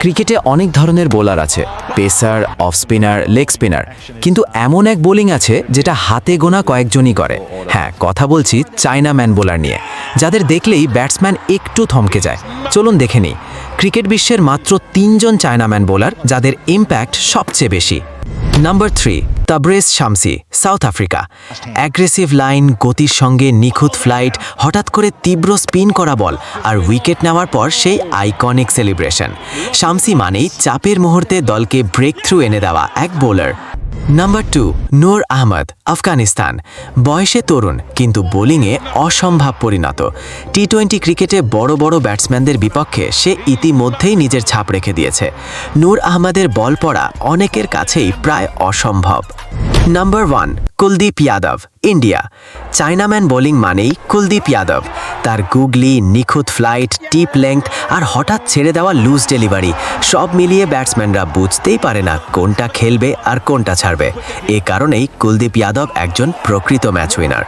ক্রিকেটে অনেক ধরনের বোলার আছে, pacer, off spinner, leg spinner. কিন্তু এমন এক বোলিং আছে যেটা হাতে গোনা কয়েকজনই করে। হ্যাঁ কথা বলছি চায়না ম্যান বোলার নিয়ে। যাদের দেখলেই ব্যাটসম্যান একটু থমকে যায়। চলুন দেখে নিই। ক্রিকেট বিশ্বের মাত্র তিনজন চায়না ম্যান বোলার যাদের ইম্প্যাক্ট সবচেয়ে বেশি। Number three Tabraiz Shamsi, South Africa. Aggressive line, গতির সঙ্গে নিখুঁত ফ্লাইট, হঠাৎ করে তীব্র স্পিন করা বল আর উইকেট নেওয়ার পর সেই আইকনিক সেলিব্রেশন। শামসি মানেই চাপের মুহূর্তে দলকে ব্রেক থ্রু এনে দেওয়া এক bowler. Number two Noor Ahmad Afghanistan বয়সে তরুণ, কিন্তু বোলিংয়ে অসম্ভব পরিণত। টি টোয়েন্টি ক্রিকেটে বড় বড় ব্যাটসম্যানদের বিপক্ষে সে ইতিমধ্যেই নিজের ছাপ রেখে দিয়েছে। নূর আহমদের বল পড়া অনেকের কাছেই প্রায় অসম্ভব। Number one Kuldeep Yadav India chinaman bowling মানেই কুলদীপ যাদব তার গুগলি নিখুঁত ফ্লাইট টিপ লেংথ আর হঠাৎ ছেড়ে দেওয়া লুজ ডেলিভারি সব মিলিয়ে ব্যাটসম্যানরা বুঝতেই পারে না কোনটা খেলবে আর কোনটা ছাড়বে। এ কারণেই কুলদীপ যাদব একজন প্রকৃত ম্যাচ উইনার